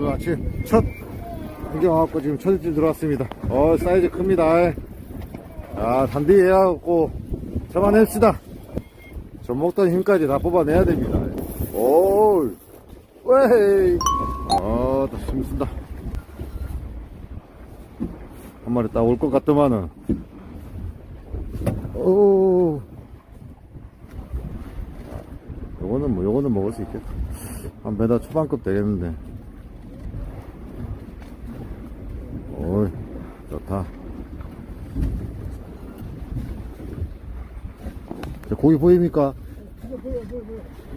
오늘 아침 첫 안경 와갖고 지금 첫 입질 들어왔습니다. 어 사이즈 큽니다. 아 단디 해갖고 잡아냅시다. 젖 먹던 힘까지 다 뽑아내야 됩니다. 오, 웨이. 아, 또 힘쓴다. 한 마리 딱 올 것 같더만은. 오. 요거는 뭐, 요거는 먹을 수 있겠다. 한 메다 초반급 되겠는데. 오이, 좋다. 자, 고기 보입니까?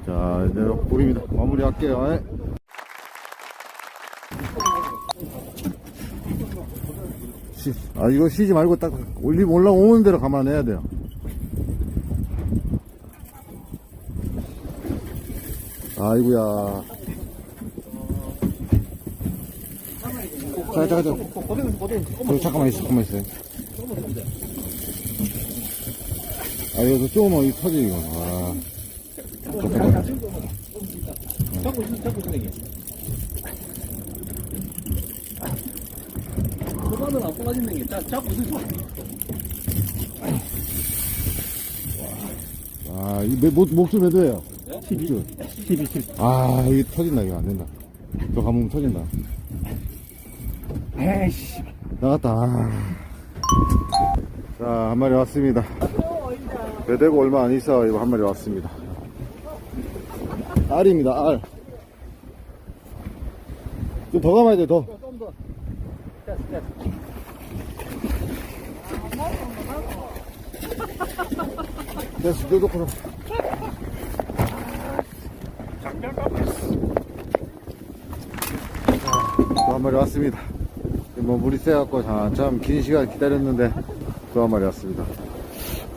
자, 이제 고기입니다. 마무리 할게요. 예. 쉬, 아, 이거 쉬지 말고 딱 올리, 올라오는 대로 감안해야 돼요. 아이구야. 자, 자, 자. 저, 잠깐만 있어, 잠깐만 있어요. 아, 이거 조금만 이 터지, 이거. 아. 잡고 있어, 잡고 있어, 이게. 초반은 안 뽑아지는 게, 잡, 잡고 있어. 아, 이, 몇, 목, 목줄 몇 회예요? 네? 10줄. 12, 10. 아, 이게 터진다, 이거 안 된다. 저 가면 터진다. 에이씨. 나갔다. 아. 자, 한 마리 왔습니다. 배대고 얼마 안 있어, 이거 한 마리 왔습니다. 알입니다, 알. 좀 더 감아야 돼, 더. 좀 더. 됐어, 또 놓고. 또한 마리 왔습니다. 뭐 물이 세갖고 참 긴 시간 기다렸는데 또 한 마리 왔습니다.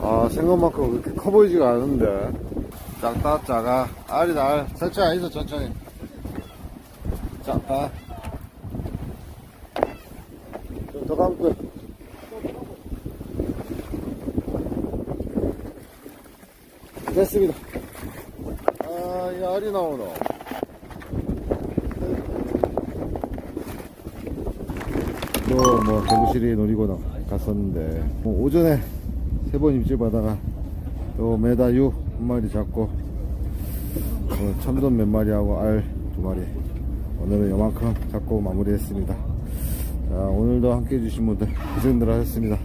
아 생각만큼 그렇게 커 보이지가 않은데. 작다 작아. 알이다 알 천천히 아니죠 천천히. 작다. 좀더 가면 끝. 됐습니다. 아이 알이 나오노. 또뭐 경부실이 놀이고나 갔었는데 뭐 오전에 세 번 입질 받다가 또 메다 유 한 마리 잡고 어, 참돔 몇 마리 하고 알 두 마리. 오늘은 요만큼 잡고 마무리했습니다. 자 오늘도 함께 해주신 분들 고생들 하셨습니다